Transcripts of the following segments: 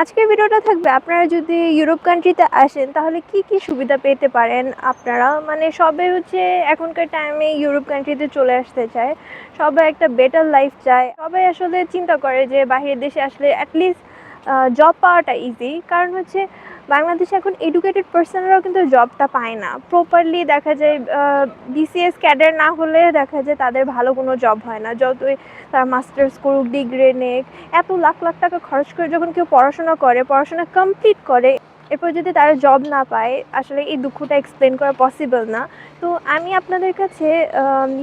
আজকের ভিডিওটা থাকবে, আপনারা যদি ইউরোপ কান্ট্রিতে আসেন, তাহলে কি কি সুবিধা পেতে পারেন আপনারা? মানে সবে হচ্ছে এখনকার টাইমে ইউরোপ কান্ট্রিতে চলে আসতে চায় সবাই একটা বেটার লাইফ চায়। সবাই আসলে চিন্তা করে যে বাহিরের দেশে আসলে অ্যাটলিস্ট জব পাওয়াটা ইজি কারণ হচ্ছে বাংলাদেশে এখন এডুকেটেড পার্সনরাও কিন্তু জবটা পায় না। প্রপারলি দেখা যায় বিসিএস ক্যাডার না হলে দেখা যায় তাদের ভালো কোনো জব হয় না। যতই তারা মাস্টার্স করুক ডিগ্রি নেক, এত লাখ লাখ টাকা খরচ করে যখন কেউ পড়াশোনা করে, পড়াশোনা কমপ্লিট করে এরপর যদি তারা জব না পায়, আসলে এই দুঃখটা এক্সপ্লেন করা পসিবল না। তো আমি আপনাদের কাছে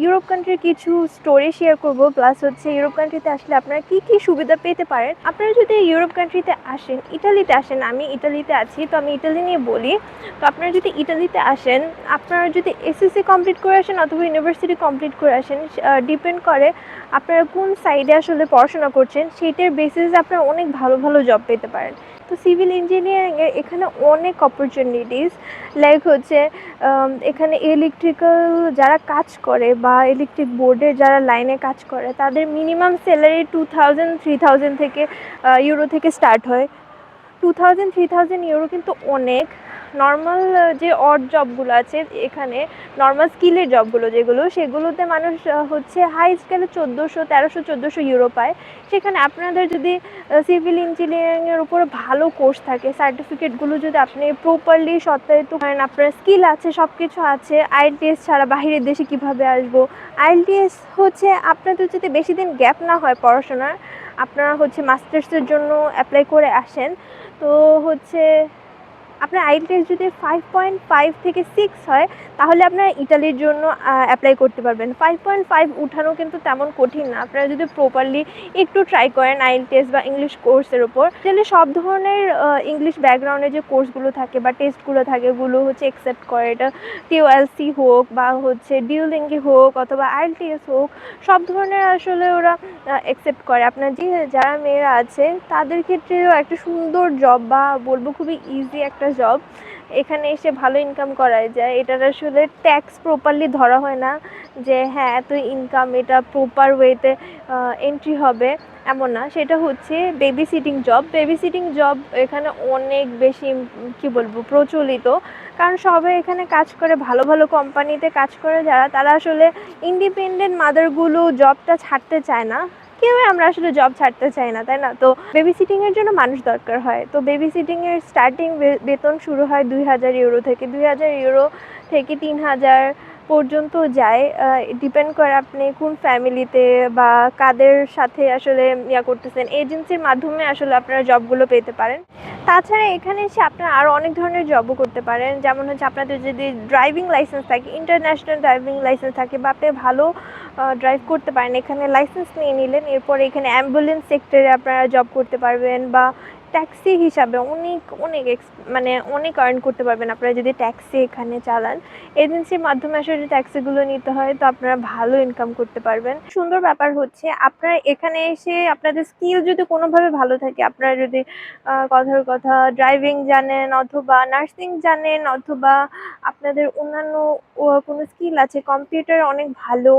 ইউরোপ কান্ট্রির কিছু স্টোরি শেয়ার করব প্লাস হচ্ছে ইউরোপ কান্ট্রিতে আসলে আপনারা কি কি সুবিধা পেতে পারেন? আপনারা যদি ইউরোপ কান্ট্রিতে আসেন ইটালিতে আসেন, আমি ইটালিতে আছি, তো আমি ইটালি নিয়ে বলি। তো আপনারা যদি ইটালিতে আসেন, আপনারা যদি এসএসসি কমপ্লিট করে আসেন অথবা ইউনিভার্সিটি কমপ্লিট করে আসেন ডিপেন্ড করে আপনারা কোন সাইডে আসলে পড়াশোনা করছেন, সেইটার বেসিস আপনারা অনেক ভালো ভালো জব পেতে পারেন। তো সিভিল ইঞ্জিনিয়ারিংয়ের এখানে অনেক অপরচুনিটিস লাইক হচ্ছে এখানে ইলেকট্রিক্যাল যারা কাজ করে বা ইলেকট্রিক বোর্ডের যারা লাইনে কাজ করে, তাদের minimum salary two thousand three thousand থেকে ইউরো থেকে স্টার্ট হয়। Two thousand three thousand euro কিন্তু অনেক। নর্মাল যে অড জবগুলো আছে এখানে নর্মাল স্কিলের জবগুলো যেগুলো, সেগুলোতে মানুষ হচ্ছে হাই স্কেলে চোদ্দোশো, তেরোশো, চোদ্দোশো ইউরো পায়। সেখানে আপনাদের যদি সিভিল ইঞ্জিনিয়ারিংয়ের উপরে ভালো কোর্স থাকে সার্টিফিকেটগুলো যদি আপনি প্রপারলি সত্যায়িত করেন, আপনার স্কিল আছে সব কিছু আছে আইএলটিএস ছাড়া বাহিরের দেশে কীভাবে আসব? আইএলটিএস হচ্ছে আপনাদের যদি বেশি দিন গ্যাপ না হয় পড়াশোনার, আপনারা হচ্ছে মাস্টার্সের জন্য অ্যাপ্লাই করে আসেন। তো হচ্ছে আপনার আইএলটিএস যদি ফাইভ পয়েন্ট ফাইভ থেকে সিক্স হয়, তাহলে আপনারা ইটালির জন্য অ্যাপ্লাই করতে পারবেন। ফাইভ পয়েন্ট ফাইভ উঠানো কিন্তু তেমন কঠিন না। আপনারা যদি প্রপারলি একটু ট্রাই করেন আইএলটিএস বা ইংলিশ কোর্সের উপর, তাহলে সব ধরনের ইংলিশ ব্যাকগ্রাউন্ডে যে কোর্সগুলো থাকে বা টেস্টগুলো থাকে, ওগুলো হচ্ছে অ্যাকসেপ্ট করে। এটা টিওএলসি হোক বা হচ্ছে ডিউলিঙ্গি হোক অথবা আইএলটিএস হোক, সব ধরনের আসলে ওরা অ্যাকসেপ্ট করে। আপনার যে, যারা মেয়েরা আছে, তাদের ক্ষেত্রেও একটা সুন্দর জব বা বলব খুবই ইজি একটা জব এখানে এসে ভালো ইনকাম করা যায়। এটার আসলে ট্যাক্স প্রপারলি ধরা হয় না যে হ্যাঁ এত ইনকাম এটা প্রপার ওয়েতে এন্ট্রি হবে, এমন না। সেটা হচ্ছে babysitting job babysitting job এখানে অনেক বেশি কি বলব, প্রচলিত। কারণ সবাই এখানে কাজ করে, ভালো ভালো কোম্পানিতে কাজ করে। যারা, তারা আসলে ইন্ডিপেন্ডেন্ট মাদারগুলো জবটা ছাড়তে চায় না। কেউই আমরা আসলে জব ছাড়তে চাই না, তাই না? তো বেবি সিটিংয়ের জন্য মানুষ দরকার হয়। তো বেবি সিটিংয়ের স্টার্টিং বেতন শুরু হয় দুই হাজার ইউরো থেকে। দুই হাজার ইউরো থেকে তিন হাজার পর্যন্ত যায় ডিপেন্ড করে আপনি কোন ফ্যামিলিতে বা কাদের সাথে আসলে ইয়া করতেছেন এজেন্সির মাধ্যমে আসলে আপনারা জবগুলো পেতে পারেন। তাছাড়া এখানে এসে আপনারা আরও অনেক ধরনের জবও করতে পারেন, যেমন হচ্ছে আপনাদের যদি ড্রাইভিং লাইসেন্স থাকে ইন্টারন্যাশনাল ড্রাইভিং লাইসেন্স থাকে বা আপনি ভালো ড্রাইভ করতে পারেন, এখানে লাইসেন্স নিয়ে নিলেন, এরপর এখানে অ্যাম্বুলেন্স সেক্টরে আপনারা জব করতে পারবেন বা ট্যাক্সি হিসাবে অনেক অনেক এক্স মানে অনেক আর্ন করতে পারবেন আপনারা যদি ট্যাক্সি এখানে চালান। এজেন্সির মাধ্যমে আসলে যদি ট্যাক্সিগুলো নিতে হয়, তো আপনারা ভালো ইনকাম করতে পারবেন। সুন্দর ব্যাপার হচ্ছে, আপনারা এখানে এসে আপনাদের স্কিল যদি কোনোভাবে ভালো থাকে, আপনারা যদি কথার কথা ড্রাইভিং জানেন অথবা নার্সিং জানেন অথবা আপনাদের অন্যান্য কোনো স্কিল আছে কম্পিউটার অনেক ভালো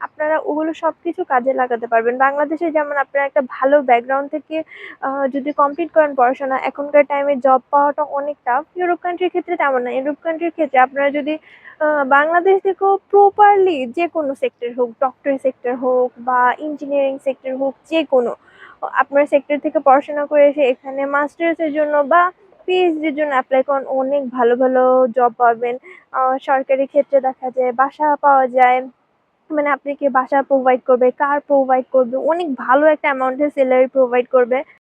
আপনারা ওগুলো সব কিছু কাজে লাগাতে পারবেন। বাংলাদেশে যেমন আপনারা একটা ভালো ব্যাকগ্রাউন্ড থেকে যদি কমপ্লিট করেন পড়াশোনা, এখনকার টাইমে জব পাওয়াটা অনেক টাফ ইউরোপ কান্ট্রির ক্ষেত্রে তেমন না। ইউরোপ কান্ট্রির ক্ষেত্রে আপনারা যদি বাংলাদেশ থেকেও প্রপারলি যে কোনো সেক্টর হোক ডক্টরি সেক্টর হোক বা ইঞ্জিনিয়ারিং সেক্টর হোক যে কোনো আপনার সেক্টর থেকে পড়াশোনা করে এসে এখানে মাস্টার্সের জন্য বা পিএইচডির জন্য অ্যাপ্লাই করেন, অনেক ভালো ভালো জব পাবেন। সরকারি ক্ষেত্রে দেখা যায়, বাসা পাওয়া যায়। মানে আপনাকে বাসা প্রোভাইড করবে কার প্রোভাইড করবে, অনেক ভালো একটা অ্যামাউন্টের স্যালারি প্রোভাইড করবে।